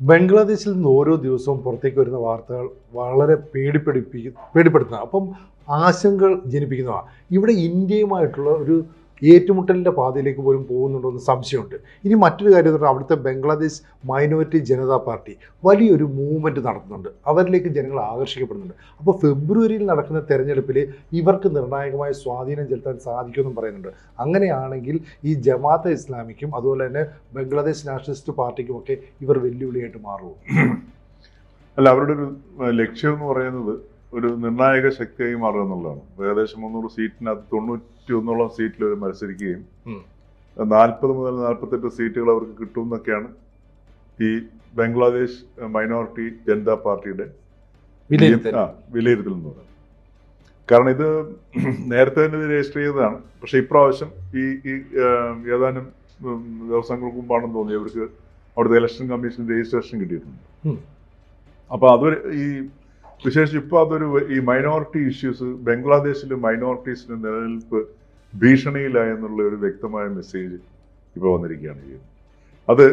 ബംഗ്ലാദേശിൽ നിന്ന് ഓരോ ദിവസവും പുറത്തേക്ക് വരുന്ന വാർത്തകൾ വളരെ പേടിപ്പെടുപ്പിക്കും പേടിപ്പെടുത്തുന്ന അപ്പം ആശങ്കകൾ ജനിപ്പിക്കുന്നതാണ് ഇവിടെ ഇന്ത്യയുമായിട്ടുള്ള ഒരു ഏറ്റുമുട്ടലിന്റെ പാതയിലേക്ക് പോലും പോകുന്നുണ്ടോ എന്ന് സംശയമുണ്ട്. ഇനി മറ്റൊരു കാര്യം പറഞ്ഞാൽ അവിടുത്തെ ബംഗ്ലാദേശ് മൈനോറിറ്റി ജനതാ പാർട്ടി വലിയൊരു മൂവ്മെന്റ് നടത്തുന്നുണ്ട്. അവരിലേക്ക് ജനങ്ങൾ ആകർഷിക്കപ്പെടുന്നുണ്ട്. അപ്പോൾ ഫെബ്രുവരിയിൽ നടക്കുന്ന തെരഞ്ഞെടുപ്പിൽ ഇവർക്ക് നിർണായകമായ സ്വാധീനം ചെലുത്താൻ സാധിക്കുമെന്നും പറയുന്നുണ്ട്. അങ്ങനെയാണെങ്കിൽ ഈ ജമാഅത്തെ ഇസ്ലാമിക്കും അതുപോലെ തന്നെ ബംഗ്ലാദേശ് നാഷണലിസ്റ്റ് പാർട്ടിക്കുമൊക്കെ ഇവർ വെല്ലുവിളിയായിട്ട് മാറുമോ? അല്ല അവരുടെ ഒരു ലക്ഷ്യം എന്ന് പറയുന്നത് ഒരു നിർണായക ശക്തിയായി മാറുക എന്നുള്ളതാണ്. ഏകദേശം മുന്നൂറ് സീറ്റിനകത്ത് തൊണ്ണൂറ്റി ഒന്നോളം സീറ്റിൽ അവർ മത്സരിക്കുകയും. നാൽപ്പത് മുതൽ നാൽപ്പത്തെട്ട് സീറ്റുകൾ അവർക്ക് കിട്ടും എന്നൊക്കെയാണ് ഈ ബംഗ്ലാദേശ് മൈനോറിറ്റി ജനതാ പാർട്ടിയുടെ വിലയിരുത്തൽ. എന്ന് പറയുന്നത്. കാരണം ഇത് നേരത്തെ തന്നെ രജിസ്റ്റർ ചെയ്തതാണ്. പക്ഷെ ഇപ്രാവശ്യം ഈ ഈ ഏതാനും ദിവസങ്ങൾക്ക് മുമ്പാണെന്ന് തോന്നി. അവർക്ക് അവിടുത്തെ ഇലക്ഷൻ കമ്മീഷൻ രജിസ്ട്രേഷൻ കിട്ടിയിട്ടുണ്ട്. അപ്പൊ അതൊരു ഈ വിശേഷിച്ച് ഇപ്പൊ അതൊരു ഈ മൈനോറിറ്റി ഇഷ്യൂസ് ബംഗ്ലാദേശിലെ മൈനോറിറ്റീസിന്റെ നിലനിൽപ്പ് ഭീഷണിയിലായെന്നുള്ള ഒരു വ്യക്തമായ മെസ്സേജ് ഇപ്പോൾ വന്നിരിക്കുകയാണ് ചെയ്യുന്നത്. അത്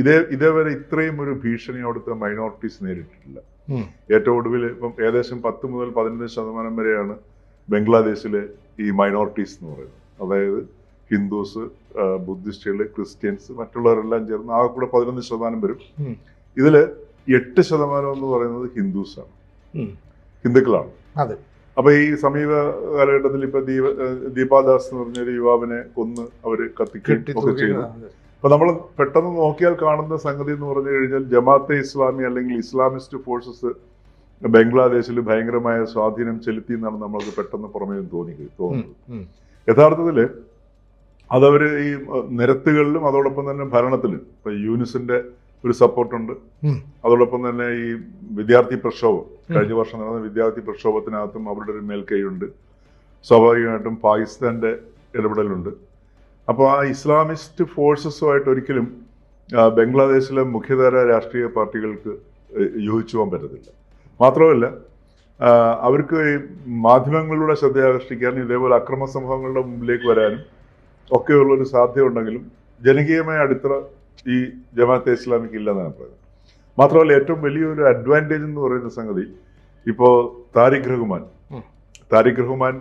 ഇതേ ഇതേവരെ ഇത്രയും ഒരു ഭീഷണി അവിടുത്തെ മൈനോറിറ്റീസ് നേരിട്ടിട്ടില്ല. ഏറ്റവും ഒടുവിൽ ഇപ്പം ഏകദേശം പത്ത് മുതൽ പതിനഞ്ച് ശതമാനം വരെയാണ് ബംഗ്ലാദേശിലെ ഈ മൈനോറിറ്റീസ് എന്ന് പറയുന്നത്. അതായത് ഹിന്ദുസ് ബുദ്ധിസ്റ്റുകൾ ക്രിസ്ത്യൻസ് മറ്റുള്ളവരെല്ലാം ചേർന്ന് ആകെ കൂടെ പതിനൊന്ന് ശതമാനം വരും. ഇതിൽ ഇതിൽ എട്ട് ശതമാനം എന്ന് പറയുന്നത് ഹിന്ദുസാണ്. ഹിന്ദുക്കളാണ് അതെ. അപ്പൊ ഈ സമീപ കാലഘട്ടത്തിൽ ഇപ്പൊ ദീപ ദീപാദാസ് എന്ന് പറഞ്ഞൊരു യുവാവിനെ കൊന്ന് അവർ കത്തിക്കുകയും ഒക്കെ ചെയ്തു കെട്ടിത്തൂക്കിയതാണ്. അപ്പൊ നമ്മൾ പെട്ടെന്ന് നോക്കിയാൽ കാണുന്ന സംഗതി എന്ന് പറഞ്ഞു കഴിഞ്ഞാൽ ജമാഅത്തെ ഇസ്ലാമി അല്ലെങ്കിൽ ഇസ്ലാമിസ്റ്റ് ഫോഴ്സസ് ബംഗ്ലാദേശിൽ ഭയങ്കരമായ സ്വാധീനം ചെലുത്തി എന്നാണ് നമ്മൾക്ക് പെട്ടെന്ന് പുറമേ തോന്നി. തോന്നുന്നത് യഥാർത്ഥത്തിൽ യഥാർത്ഥത്തിൽ അതവര് ഈ നിരത്തുകളിലും അതോടൊപ്പം തന്നെ ഭരണത്തിലും ഇപ്പൊ യൂനിസിന്റെ ഒരു സപ്പോർട്ടുണ്ട്. അതോടൊപ്പം തന്നെ ഈ വിദ്യാർത്ഥി പ്രക്ഷോഭം കഴിഞ്ഞ വർഷം നടന്ന വിദ്യാർത്ഥി പ്രക്ഷോഭത്തിനകത്തും അവരുടെ ഒരു മേൽക്കൈയുണ്ട്. സ്വാഭാവികമായിട്ടും പാകിസ്ഥാന്റെ ഇടപെടലുണ്ട്. അപ്പോൾ ആ ഇസ്ലാമിസ്റ്റ് ഫോഴ്സസുമായിട്ട് ഒരിക്കലും ബംഗ്ലാദേശിലെ മുഖ്യധാര രാഷ്ട്രീയ പാർട്ടികൾക്ക് യോജിച്ചു പോകാൻ പറ്റത്തില്ല. മാത്രമല്ല അവർക്ക് ഈ മാധ്യമങ്ങളിലൂടെ ശ്രദ്ധയാകർഷിക്കാനും ഇതേപോലെ അക്രമ സംഭവങ്ങളുടെ മുമ്പിലേക്ക് വരാനും ഒക്കെയുള്ളൊരു സാധ്യത ഉണ്ടെങ്കിലും ജനകീയമായ അടിത്തറ ഈ ജമാഅത്തെ ഇസ്ലാമിക്ക് ഇല്ലെന്നാണ് പറയുന്നത് മാത്രമല്ല ഏറ്റവും വലിയൊരു അഡ്വാന്റേജ് എന്ന് പറയുന്ന സംഗതി ഇപ്പോൾ താരിഖ് റഹ്മാൻ. താരിഖ് റഹ്മാൻ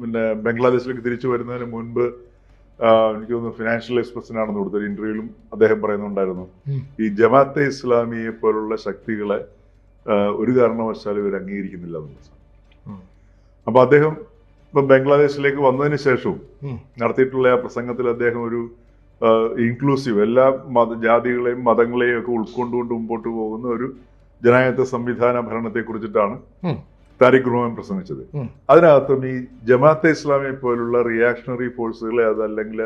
പിന്നെ ബംഗ്ലാദേശിലേക്ക് തിരിച്ചു വരുന്നതിന് മുൻപ് എനിക്ക് തോന്നുന്നു ഫിനാൻഷ്യൽ എക്സ്പ്രസിനാണെന്ന് കൊടുത്തൊരു ഇന്റർവ്യൂവിലും അദ്ദേഹം പറയുന്നുണ്ടായിരുന്നു. ഈ ജമാഅത്തെ ഇസ്ലാമിയെ പോലുള്ള ശക്തികളെ ഒരു കാരണവശാലും ഇവർ അംഗീകരിക്കുന്നില്ല. അപ്പൊ അദ്ദേഹം ഇപ്പൊ ബംഗ്ലാദേശിലേക്ക് വന്നതിന് ശേഷവും നടത്തിയിട്ടുള്ള ആ പ്രസംഗത്തിൽ അദ്ദേഹം ഒരു ഇൻക്ലൂസീവ് എല്ലാ മത ജാതികളെയും മതങ്ങളെയും ഒക്കെ ഉൾക്കൊണ്ടുകൊണ്ട് മുമ്പോട്ട് പോകുന്ന ഒരു ജനായത്വ സംവിധാന ഭരണത്തെ കുറിച്ചിട്ടാണ് താരിഖ് റഹ്മാൻ പ്രസംഗിച്ചത്. അതിനകത്തും ഈ ജമാഅത്തെ ഇസ്ലാമി പോലുള്ള റിയാക്ഷണറി ഫോഴ്സുകളെ അതല്ലെങ്കിൽ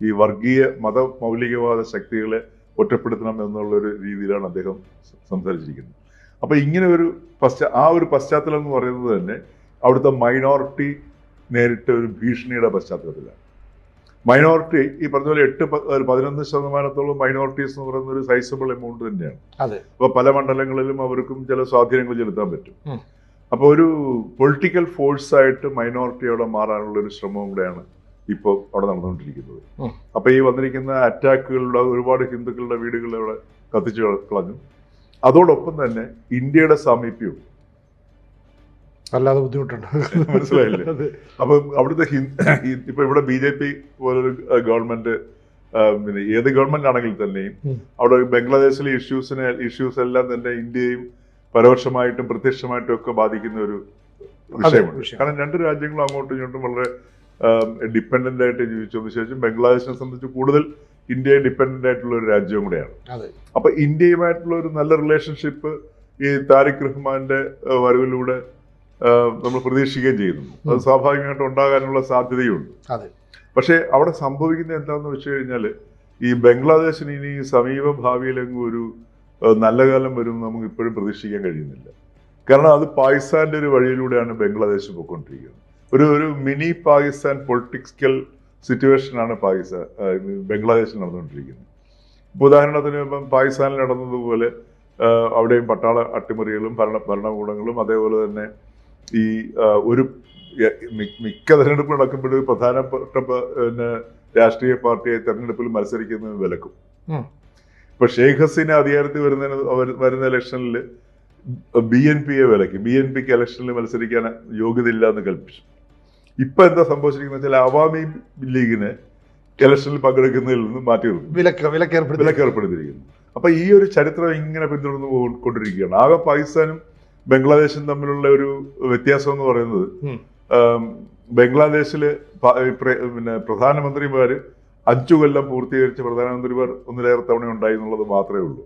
ഈ വർഗീയ മത മൗലികവാദ ശക്തികളെ ഒറ്റപ്പെടുത്തണം എന്നുള്ള ഒരു രീതിയിലാണ് അദ്ദേഹം സംസാരിച്ചിരിക്കുന്നത്. അപ്പൊ ഇങ്ങനെ ഒരു പശ്ചാ ആ ഒരു പശ്ചാത്തലം എന്ന് പറയുന്നത് തന്നെ അവിടുത്തെ മൈനോറിറ്റി നേരിട്ട ഒരു ഭീഷണിയുടെ പശ്ചാത്തലത്തിലാണ്. മൈനോറിറ്റി ഈ പറഞ്ഞ പോലെ എട്ട് ഒരു പതിനൊന്ന് ശതമാനത്തോളം മൈനോറിറ്റീസ് എന്ന് പറയുന്ന ഒരു സൈസബിൾ എമൗണ്ട് തന്നെയാണ്. അപ്പൊ പല മണ്ഡലങ്ങളിലും അവർക്കും ചില സ്വാധീനങ്ങൾ ചെലുത്താൻ പറ്റും. അപ്പോൾ അപ്പൊ ഒരു പൊളിറ്റിക്കൽ ഫോഴ്സ് ആയിട്ട് മൈനോറിറ്റി അവിടെ മാറാനുള്ള ഒരു ശ്രമവും കൂടെയാണ് ഇപ്പോൾ അവിടെ നടന്നുകൊണ്ടിരിക്കുന്നത്. അപ്പോൾ അപ്പൊ ഈ വന്നിരിക്കുന്ന അറ്റാക്കുകളുടെ ഒരുപാട് ഹിന്ദുക്കളുടെ വീടുകൾ അവിടെ കത്തിച്ചു കളഞ്ഞു. അതോടൊപ്പം തന്നെ ഇന്ത്യയുടെ സാമീപ്യവും അല്ലാതെ ബുദ്ധിമുട്ടുണ്ട്. മനസ്സിലായില്ലേ? അപ്പൊ അവിടുത്തെ ഇപ്പൊ ഇവിടെ ബി ജെ പി പോലൊരു ഗവൺമെന്റ് പിന്നെ ഏത് ഗവൺമെന്റ് ആണെങ്കിൽ തന്നെയും അവിടെ ബംഗ്ലാദേശിലെ ഇഷ്യൂസിനെ ഇഷ്യൂസ് എല്ലാം തന്നെ ഇന്ത്യയും പരോക്ഷമായിട്ടും പ്രത്യക്ഷമായിട്ടും ഒക്കെ ബാധിക്കുന്ന ഒരു വിഷയമാണ് കാരണം രണ്ട് രാജ്യങ്ങളും അങ്ങോട്ടും ഇങ്ങോട്ടും വളരെ ഡിപ്പെൻഡന്റ് ആയിട്ട് ജീവിച്ചു. വിശേഷം ബംഗ്ലാദേശിനെ സംബന്ധിച്ച് കൂടുതൽ ഇന്ത്യയെ ഡിപ്പെൻഡന്റ് ആയിട്ടുള്ള ഒരു രാജ്യവും കൂടെയാണ്. അപ്പൊ ഇന്ത്യയുമായിട്ടുള്ള ഒരു നല്ല റിലേഷൻഷിപ്പ് ഈ താരിഖ് റഹ്മാന്റെ വരവിലൂടെ നമ്മൾ പ്രതീക്ഷിക്കുകയും ചെയ്യുന്നു. അത് സ്വാഭാവികമായിട്ട് ഉണ്ടാകാനുള്ള സാധ്യതയുണ്ട്. അതെ. പക്ഷേ അവിടെ സംഭവിക്കുന്നത് എന്താണെന്ന് വെച്ച് കഴിഞ്ഞാൽ ഈ ബംഗ്ലാദേശിന് ഇനി സമീപ ഭാവിയിലെങ്കിലും ഒരു നല്ല കാലം വരും എന്ന് നമുക്ക് ഇപ്പോഴും പ്രതീക്ഷിക്കാൻ കഴിയുന്നില്ല. കാരണം അത് പാകിസ്ഥാന്റെ ഒരു വഴിയിലൂടെയാണ് ബംഗ്ലാദേശ് പോയിക്കൊണ്ടിരിക്കുന്നത്. ഒരു ഒരു മിനി പാകിസ്ഥാൻ പൊളിറ്റിക്കൽ സിറ്റുവേഷനാണ് പാകിസ്ഥാൻ ബംഗ്ലാദേശിൽ നടന്നുകൊണ്ടിരിക്കുന്നത്. ഇപ്പൊ ഉദാഹരണത്തിന് ഇപ്പം പാകിസ്ഥാനിൽ നടന്നതുപോലെ അവിടെയും പട്ടാള അട്ടിമറികളും ഭരണ ഭരണകൂടങ്ങളും അതേപോലെ തന്നെ ഈ ഒരു മിക്ക തെരഞ്ഞെടുപ്പ് നടക്കുമ്പോഴും പ്രധാനപ്പെട്ട പിന്നെ രാഷ്ട്രീയ പാർട്ടിയെ തെരഞ്ഞെടുപ്പിൽ മത്സരിക്കുന്നത് വിലക്കും. ഇപ്പൊ ഷെയ്ഖ് ഹസീന അധികാരത്തിൽ വരുന്നതിന് വരുന്ന ഇലക്ഷനിൽ ബി എൻ പിയെ വിലക്കി. ബി എൻ പിക്ക് ഇലക്ഷനിൽ മത്സരിക്കാൻ യോഗ്യതയില്ല എന്ന് കൽപ്പിച്ചു. ഇപ്പൊ എന്താ സംഭവിച്ചിരിക്കുന്നത് വെച്ചാൽ അവാമി ലീഗിനെ ഇലക്ഷനിൽ പങ്കെടുക്കുന്നതിൽ നിന്ന് മാറ്റി വിലക്കേർപ്പെടുത്തിയിരിക്കുന്നു. അപ്പൊ ഈ ഒരു ചരിത്രം ഇങ്ങനെ പിന്തുടർന്ന് കൊണ്ടിരിക്കുകയാണ് ആകെ പാകിസ്ഥാനും ബംഗ്ലാദേശും തമ്മിലുള്ള ഒരു വ്യത്യാസം എന്ന് പറയുന്നത്. ബംഗ്ലാദേശിൽ പിന്നെ പ്രധാനമന്ത്രിമാര് അഞ്ചു കൊല്ലം പൂർത്തീകരിച്ച പ്രധാനമന്ത്രിമാർ ഒന്നിലേറെ തവണ ഉണ്ടായി എന്നുള്ളത് മാത്രമേ ഉള്ളൂ.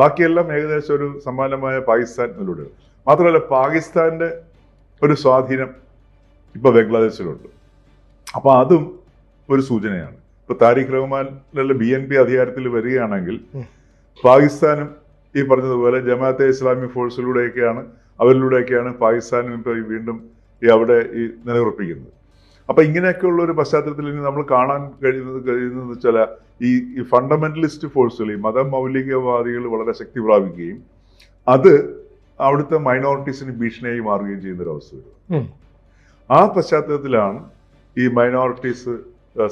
ബാക്കിയെല്ലാം ഏകദേശം ഒരു സമാനമായ പാകിസ്ഥാനിലൂടെ മാത്രമല്ല പാകിസ്ഥാന്റെ ഒരു സ്വാധീനം ഇപ്പൊ ബംഗ്ലാദേശിലുണ്ട്. അപ്പൊ അതും ഒരു സൂചനയാണ്. ഇപ്പൊ താരിഖ് റഹ്മാനിലുള്ള ബി എൻ പി അധികാരത്തിൽ വരികയാണെങ്കിൽ പാകിസ്ഥാനും ഈ പറഞ്ഞതുപോലെ ജമാഅത്തെ ഇസ്ലാമി ഫോഴ്സിലൂടെയൊക്കെയാണ് അവരിലൂടെയൊക്കെയാണ് പാകിസ്ഥാനും ഇപ്പോൾ വീണ്ടും ഈ അവിടെ ഈ നിലയുറപ്പിക്കുന്നത്. അപ്പൊ ഇങ്ങനെയൊക്കെയുള്ള ഒരു പശ്ചാത്തലത്തിൽ ഇനി നമ്മൾ കാണാൻ കഴിയുന്നത് കഴിയുന്നത് വെച്ചാൽ ഈ ഈ ഫണ്ടമെന്റലിസ്റ്റ് ഫോഴ്സുകൾ ഈ മതമൗലികവാദികൾ വളരെ ശക്തി പ്രാപിക്കുകയും അത് അവിടുത്തെ മൈനോറിറ്റീസിന് ഭീഷണിയായി മാറുകയും ചെയ്യുന്ന ഒരു അവസ്ഥ വരും ആ പശ്ചാത്തലത്തിലാണ് ഈ മൈനോറിറ്റീസ്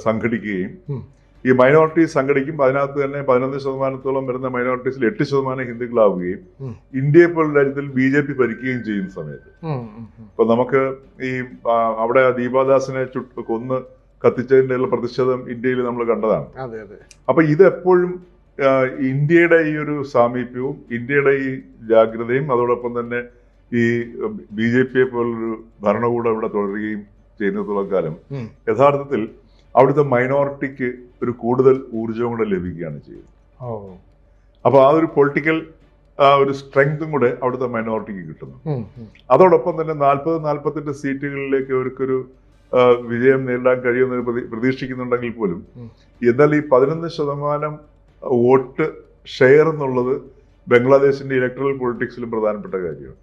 സംഘടിക്കുകയും. ഈ മൈനോറിറ്റീസ് സംഘടിക്കുമ്പോൾ അതിനകത്ത് തന്നെ പതിനൊന്ന് ശതമാനത്തോളം വരുന്ന മൈനോറിറ്റീസിൽ എട്ട് ശതമാനം ഹിന്ദുക്കളാവുകയും. ഇന്ത്യയെ പോലുള്ള രാജ്യത്തിൽ ബി ജെ പി ഭരിക്കുകയും ചെയ്യുന്ന സമയത്ത് അപ്പൊ. ഇപ്പൊ നമുക്ക് ഈ അവിടെ ദീപാദാസിനെ ചുട്ട് കൊന്ന് കത്തിച്ചതിന്റെ ഉള്ള പ്രതിഷേധം ഇന്ത്യയിൽ നമ്മൾ കണ്ടതാണ് അപ്പൊ ഇത് എപ്പോഴും ആ, ഇന്ത്യയുടെ ഈ ഒരു സാമീപ്യവും ഇന്ത്യയുടെ ഈ ജാഗ്രതയും അതോടൊപ്പം തന്നെ ഈ ബി ജെ പിയെ പോലൊരു ഭരണകൂടം ഇവിടെ തുടരുകയും ചെയ്യുന്നിടത്തോളം കാലം യഥാർത്ഥത്തിൽ അവിടുത്തെ മൈനോറിറ്റിക്ക് ഒരു കൂടുതൽ ഊർജവും കൂടെ ലഭിക്കുകയാണ് ചെയ്യുന്നത് അപ്പോൾ അപ്പൊ ആ ഒരു പൊളിറ്റിക്കൽ ആ ഒരു സ്ട്രെങ്തും കൂടെ അവിടുത്തെ മൈനോറിറ്റിക്ക് കിട്ടുന്നു. അതോടൊപ്പം തന്നെ നാൽപ്പത് നാൽപ്പത്തെട്ട് സീറ്റുകളിലേക്ക് അവർക്കൊരു വിജയം നേരിടാൻ കഴിയുമെന്ന് പ്രതി- പ്രതീക്ഷിക്കുന്നുണ്ടെങ്കിൽ പോലും എന്നാൽ ഈ പതിനൊന്ന് ശതമാനം വോട്ട് ഷെയർ എന്നുള്ളത് ബംഗ്ലാദേശിന്റെ ഇലക്ട്രൽ പൊളിറ്റിക്സിലും പ്രധാനപ്പെട്ട കാര്യമാണ്.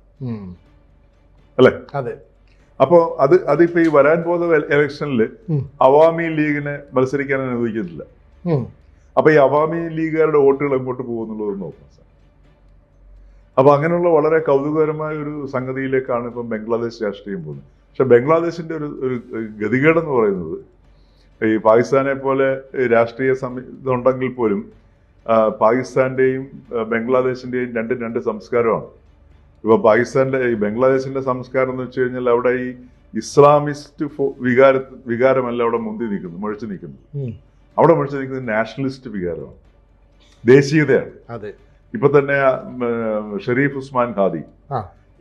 അല്ലേ? അതെ അപ്പോൾ അത് അതിപ്പോ ഈ വരാൻ പോകുന്ന ഇലക്ഷനിൽ അവാമി ലീഗിനെ മത്സരിക്കാൻ അനുവദിക്കുന്നില്ല. അപ്പൊ ഈ അവാമി ലീഗുകാരുടെ വോട്ടുകൾ എങ്ങോട്ട് പോകുന്നുള്ളത് നോക്കാം സാർ. അപ്പൊ അങ്ങനെയുള്ള വളരെ കൗതുകകരമായ ഒരു സംഗതിയിലേക്കാണ് ഇപ്പം ബംഗ്ലാദേശ് രാഷ്ട്രീയം പോകുന്നത്. പക്ഷെ ബംഗ്ലാദേശിന്റെ ഒരു ഒരു ഗതികേടെന്ന് പറയുന്നത് ഈ പാകിസ്ഥാനെ പോലെ രാഷ്ട്രീയ സമി ഇതുണ്ടെങ്കിൽ പോലും പാകിസ്ഥാന്റെയും ബംഗ്ലാദേശിന്റെയും രണ്ട് രണ്ട് സംസ്കാരമാണ്. ഇപ്പൊ പാകിസ്ഥാന്റെ ഈ ബംഗ്ലാദേശിന്റെ സംസ്കാരം എന്ന് വെച്ച് കഴിഞ്ഞാൽ അവിടെ ഈ ഇസ്ലാമിസ്റ്റ് വികാര വികാരമല്ല അവിടെ മുന്തി നിൽക്കുന്നു മുഴച്ചു നിൽക്കുന്നു അവിടെ മുഴച്ചു നിൽക്കുന്നത് നാഷണലിസ്റ്റ് വികാരമാണ്. ദേശീയതയാണ്. അതെ. ഇപ്പൊ തന്നെ ഷെരീഫ് ഉസ്മാൻ ഹാദി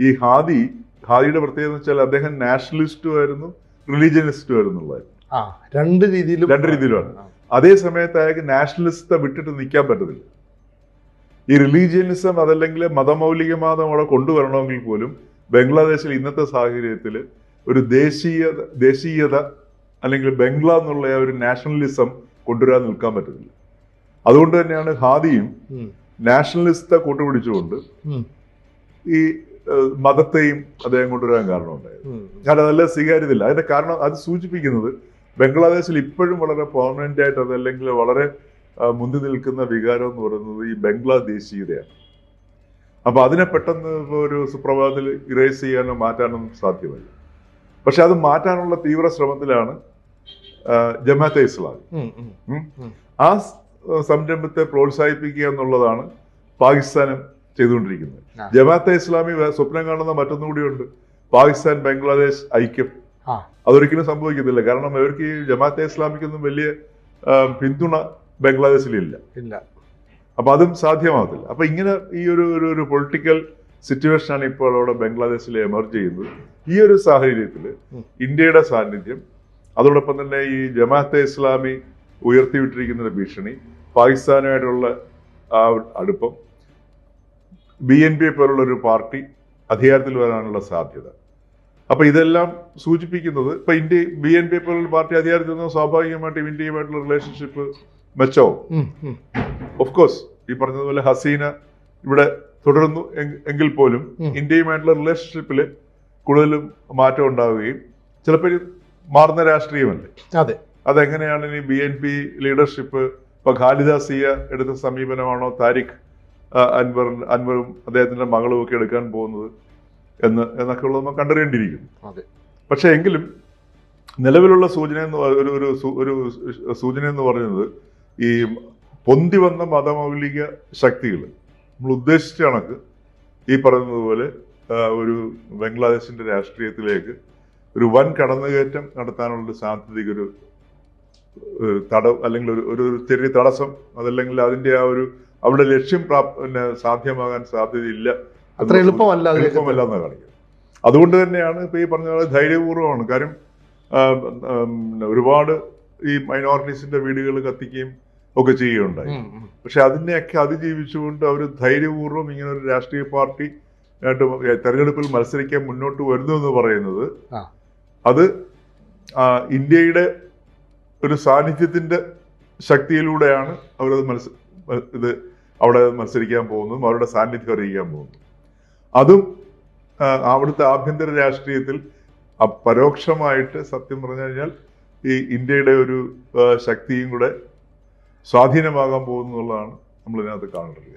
ഈ ഹാദി ഹാദിയുടെ പ്രത്യേകത എന്ന് വെച്ചാൽ അദ്ദേഹം നാഷണലിസ്റ്റും ആയിരുന്നു റിലീജിയനിസ്റ്റും ആയിരുന്നു രണ്ട് രീതിയിലും രണ്ട് രീതിയിലുമാണ്. അതേ സമയത്ത് അയാൾക്ക് നാഷണലിസത്തെ വിട്ടിട്ട് നിൽക്കാൻ പറ്റത്തില്ല. ഈ റിലീജിയനിസം അതല്ലെങ്കിൽ മതമൗലികവാദം അവിടെ കൊണ്ടുവരണമെങ്കിൽ പോലും ബംഗ്ലാദേശിൽ ഇന്നത്തെ സാഹചര്യത്തിൽ ഒരു ദേശീയ ദേശീയത അല്ലെങ്കിൽ ബംഗ്ല എന്നുള്ള ആ ഒരു നാഷണലിസം കൊണ്ടുവരാൻ നിൽക്കാൻ പറ്റത്തില്ല. അതുകൊണ്ട് തന്നെയാണ് ഹാദിയും നാഷണലിസ്റ്റെ നാഷണലിസത്തെ കൂട്ടുപിടിച്ചുകൊണ്ട് ഈ മതത്തെയും അദ്ദേഹം കൊണ്ടുവരാൻ കാരണമുണ്ടായത്. കാരണം അതല്ല സ്വീകാര്യതയില്ല. അതിന്റെ കാരണം അത് സൂചിപ്പിക്കുന്നത് ബംഗ്ലാദേശിൽ ഇപ്പോഴും വളരെ പെർമനന്റ് ആയിട്ട് അതല്ലെങ്കിൽ വളരെ മുന്തി നിൽക്കുന്ന വികാരം എന്ന് പറയുന്നത് ഈ ബംഗ്ലാ ദേശീയതയാണ് അപ്പൊ അതിനെ പെട്ടെന്ന് ഒരു സുപ്രഭാതത്തിൽ ഇറേസ് ചെയ്യാനോ മാറ്റാനോ സാധ്യമല്ല. പക്ഷെ അത് മാറ്റാനുള്ള തീവ്ര ശ്രമത്തിലാണ് ജമാഅത്തെ ഇസ്ലാമി. ആ സംരംഭത്തെ പ്രോത്സാഹിപ്പിക്കുക എന്നുള്ളതാണ് പാകിസ്ഥാനും ചെയ്തുകൊണ്ടിരിക്കുന്നത്. ജമാഅത്തെ ഇസ്ലാമി സ്വപ്നം കാണുന്ന മറ്റൊന്നുകൂടിയുണ്ട്. പാകിസ്ഥാൻ ബംഗ്ലാദേശ് ഐക്യം. അതൊരിക്കലും സംഭവിക്കത്തില്ല. കാരണം അവർക്ക് ഈ ജമാഅത്തെ ഇസ്ലാമിക്കൊന്നും വലിയ പിന്തുണ ബംഗ്ലാദേശിലില്ല. ഇല്ല. അപ്പൊ അതും സാധ്യമാകത്തില്ല അപ്പൊ ഇങ്ങനെ ഈ ഒരു ഒരു ഒരു പൊളിറ്റിക്കൽ സിറ്റുവേഷനാണ് ഇപ്പോൾ അവിടെ ബംഗ്ലാദേശിൽ എമർജ് ചെയ്യുന്നത്. ഈ ഒരു സാഹചര്യത്തിൽ ഇന്ത്യയുടെ സാന്നിധ്യം അതോടൊപ്പം തന്നെ ഈ ജമാഅത്തെ ഇസ്ലാമി ഉയർത്തിവിട്ടിരിക്കുന്ന ഭീഷണി പാകിസ്ഥാനുമായിട്ടുള്ള ആ അടുപ്പം ബി എൻ പി പോലുള്ള ഒരു പാർട്ടി അധികാരത്തിൽ വരാനുള്ള സാധ്യത. അപ്പൊ ഇതെല്ലാം സൂചിപ്പിക്കുന്നത് ഇപ്പൊ ഇന്ത്യ ബി എൻ പി പോലുള്ള പാർട്ടി അധികാരത്തിൽ നിന്ന് സ്വാഭാവികമായിട്ടും ഇന്ത്യയുമായിട്ടുള്ള റിലേഷൻഷിപ്പ് മെച്ചവും. ഉം. ഓഫ് കോഴ്സ് ഈ പറഞ്ഞതുപോലെ ഹസീന ഇവിടെ തുടരുന്നു എങ്- എങ്കിൽ പോലും. ഇന്ത്യയുമായിട്ടുള്ള റിലേഷൻഷിപ്പിൽ കൂടുതലും മാറ്റം ഉണ്ടാവുകയും ചിലപ്പോൾ മാറുന്ന രാഷ്ട്രീയമല്ലേ അതെ അതെങ്ങനെയാണ് ഇനി ബി എൻ പി ലീഡർഷിപ്പ് ഇപ്പൊ ഖാലിദാസിയ എടുത്ത സമീപനമാണോ താരിഖ് അൻവർ അൻവറും അദ്ദേഹത്തിന്റെ മകളും ഒക്കെ എടുക്കാൻ പോകുന്നത് എന്ന് എന്നൊക്കെ ഉള്ളത് നമ്മൾ കണ്ടറിയേണ്ടിയിരിക്കുന്നു അതെ പക്ഷെ എങ്കിലും നിലവിലുള്ള സൂചന എന്ന് ഒരു ഒരു സൂചന എന്ന് പറയുന്നത് ഈ പൊന്തി വന്ന മതമൗലിക ശക്തികൾ. നമ്മൾ ഉദ്ദേശിച്ച കണക്ക് ഈ പറയുന്നത് പോലെ ഒരു ബംഗ്ലാദേശിന്റെ രാഷ്ട്രീയത്തിലേക്ക് ഒരു വൻ കടന്നുകയറ്റം നടത്താനുള്ള സാധ്യതയ്ക്ക് ഒരു തടവ് തട അല്ലെങ്കിൽ ഒരു ഒരു ചെറിയ തടസ്സം അതല്ലെങ്കിൽ അതിന്റെ ആ ഒരു അവിടെ ലക്ഷ്യം പ്രാപ് പിന്നെ സാധ്യമാകാൻ സാധ്യതയില്ല അത്ര എളുപ്പമല്ല എളുപ്പമല്ല എന്ന് കാണിക്കുന്നത്. അതുകൊണ്ട് തന്നെയാണ് ഇപ്പൊ ഈ പറഞ്ഞ പോലെ ധൈര്യപൂർവമാണ്. കാര്യം ഒരുപാട് ഈ മൈനോറിറ്റീസിന്റെ വീടുകൾ കത്തിക്കുകയും ഒക്കെ ചെയ്യുകയുണ്ടായി. പക്ഷെ അതിനെയൊക്കെ അതിജീവിച്ചുകൊണ്ട് അവർ ധൈര്യപൂർവം ഇങ്ങനെ ഒരു രാഷ്ട്രീയ പാർട്ടി ആയിട്ട് തെരഞ്ഞെടുപ്പിൽ മത്സരിക്കാൻ മുന്നോട്ട് വരുന്നു എന്ന് പറയുന്നത് അത് ഇന്ത്യയുടെ ഒരു സാന്നിധ്യത്തിന്റെ ശക്തിയിലൂടെയാണ് അവരത് മത്സ ഇത് അവിടെ മത്സരിക്കാൻ പോകുന്നതും അവരുടെ സാന്നിധ്യം അറിയിക്കാൻ പോകുന്നതും. അതും അവിടുത്തെ ആഭ്യന്തര രാഷ്ട്രീയത്തിൽ പരോക്ഷമായിട്ട് സത്യം പറഞ്ഞു കഴിഞ്ഞാൽ ഈ ഇന്ത്യയുടെ ഒരു ശക്തിയും കൂടെ സ്വാധീനമാകാൻ പോകുന്നുള്ളതാണ് നമ്മൾ ഇതിനകത്ത് കാണേണ്ടത്.